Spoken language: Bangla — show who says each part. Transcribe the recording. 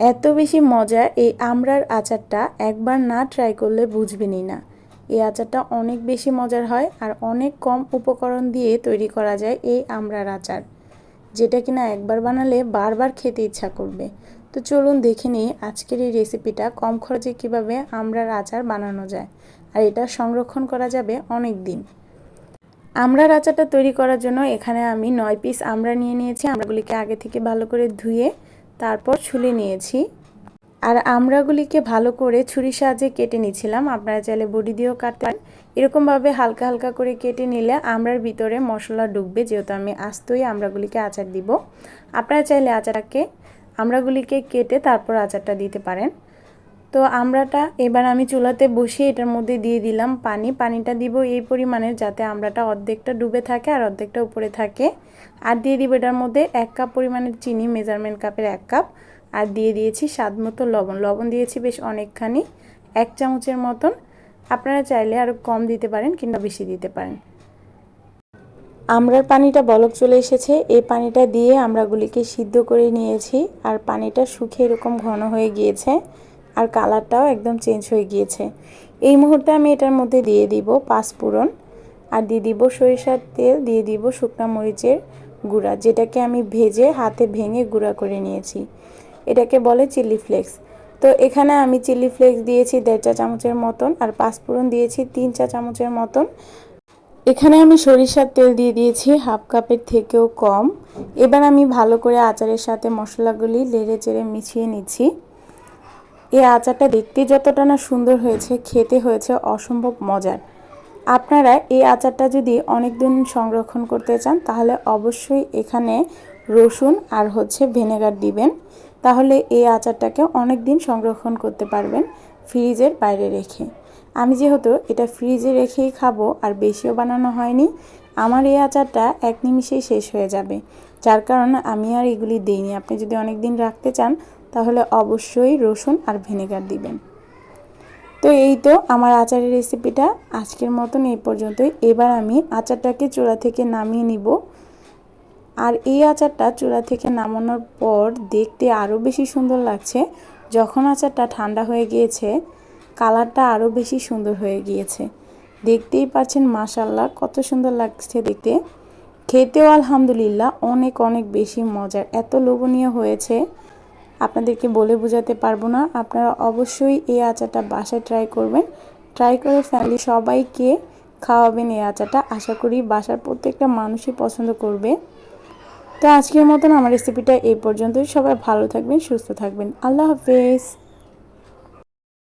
Speaker 1: এত বেশি মজা এই আমড়ার আচারটা একবার না ট্রাই করলে বুঝবেনই না। এই আচারটা অনেক বেশি মজার হয় আর অনেক কম উপকরণ দিয়ে তৈরি করা যায় এই আমড়ার আচার। যেটা কিনা একবার বানালে বারবার খেতে ইচ্ছা করবে। তো চলুন দেখে নিই আজকের এই রেসিপিটা কম খরচে কীভাবে আমড়ার আচার বানানো যায় আর এটা সংরক্ষণ করা যাবে অনেক দিন আমড়ার আচারটা তৈরি করার জন্য এখানে আমি নয় পিস আমড়া নিয়ে নিয়েছি। আমড়াগুলিকে আগে থেকে ভালো করে ধুয়ে তারপর ছুলে নিয়েছি। আর আমরাগুলিকে ভালো করে ছুরির সাহায্যে কেটে নিয়েছিলাম। আপনারা চাইলে বডি দিয়েও কাটতে পারেন। এরকমভাবে হালকা হালকা করে কেটে নিলে আমরার ভিতরে মশলা ডুববে যেহেতু আমি আস্তই আমরাগুলিকে আচার দিব। আপনারা চাইলে আচারটাকে, আমরাগুলিকে কেটে তারপর আচারটা দিতে পারেন। তো আমড়াটা এবার আমি চুলাতে বসিয়ে এটার মধ্যে দিয়ে দিলাম পানি। পানিটা দিব এই পরিমাণের যাতে আমড়াটা অর্ধেকটা ডুবে থাকে আর অর্ধেকটা উপরে থাকে। আর দিয়ে দিব এটার মধ্যে এক কাপ পরিমাণের চিনি, মেজারমেন্ট কাপের এক কাপ। আর দিয়ে দিয়েছি স্বাদ মতো লবণ। লবণ দিয়েছি বেশ অনেকখানি, এক চামচের মতন। আপনারা চাইলে আরও কম দিতে পারেন কিংবা বেশি দিতে পারেন। আমরার পানিটা বলক চলে এসেছে। এই পানিটা দিয়ে আমরাগুলিকে সিদ্ধ করে নিয়েছি। আর পানিটা শুকিয়ে এরকম ঘন হয়ে গিয়েছে। আর কালারটাও একদম চেঞ্জ হয়ে গিয়েছে। এই মুহূর্তে আমি এটার মধ্যে দিয়ে দিব পাঁচফোড়ন আর দিয়ে দিব সরিষার তেল, দিয়ে দিব শুকনো মরিচের গুঁড়া, যেটাকে আমি ভেজে হাতে ভেঙে গুঁড়া করে নিয়েছি। এটাকে বলে চিলি ফ্লেক্স। তো এখানে আমি চিলি ফ্লেক্স দিয়েছি দেড় চা চামচের মতন আর পাঁচফোড়ন দিয়েছি তিন চা চামচের মতন। এখানে আমি সরিষার তেল দিয়ে দিয়েছি হাফ কাপের থেকেও কম। এবার আমি ভালো করে আচারের সাথে মশলাগুলি লেড়ে চেড়ে মিশিয়ে নিচ্ছি। এই আচারটা দেখতে যতটা না সুন্দর হয়েছে, খেতে হয়েছে অসম্ভব মজার। আপনারা এই আচারটা যদি অনেক দিন সংরক্ষণ করতে চান, তাহলে অবশ্যই এখানে রসুন আর হচ্ছে ভিনেগার দিবেন। তাহলে এই আচারটাকে অনেক দিন সংরক্ষণ করতে পারবেন ফ্রিজের বাইরে রেখে। আমি যেহেতু এটা ফ্রিজে রেখেই খাব আর বেশিও বানানো হয়নি, আমার এই আচারটা এক নিমিষেই শেষ হয়ে যাবে। যার কারণে আমি আর এগুলি দিইনি। আপনি যদি অনেক দিন রাখতে চান তাহলে অবশ্যই রসুন আর ভিনেগার দিবেন। তো এই তো আমার আচারের রেসিপিটা আজকের মতন এই পর্যন্তই। এবার আমি আচারটাকে চূড়া থেকে নামিয়ে নিব। আর এই আচারটা চূড়া থেকে নামানোর পর দেখতে আরও বেশি সুন্দর লাগছে। যখন আচারটা ঠান্ডা হয়ে গিয়েছে, কালারটা আরও বেশি সুন্দর হয়ে গিয়েছে। দেখতেই পাচ্ছেন মাসাল্লাহ কত সুন্দর লাগছে দেখতে। খেতেও আলহামদুলিল্লাহ অনেক অনেক বেশি মজার। এত লোভনীয় হয়েছে। আপনাদেরকে বলে বোঝাতে পারব না। আপনারা অবশ্যই এই আচারটা বাসায় ট্রাই করবেন। ট্রাই করে ফ্যামিলি সবাইকে খাওয়াবেন এই আচারটা। আশা করি বাসার প্রত্যেকটা মানুষই পছন্দ করবে। তো আজকের মতন আমার রেসিপিটা এই পর্যন্তই। সবাই ভালো থাকবেন, সুস্থ থাকবেন। আল্লাহ হাফেজ।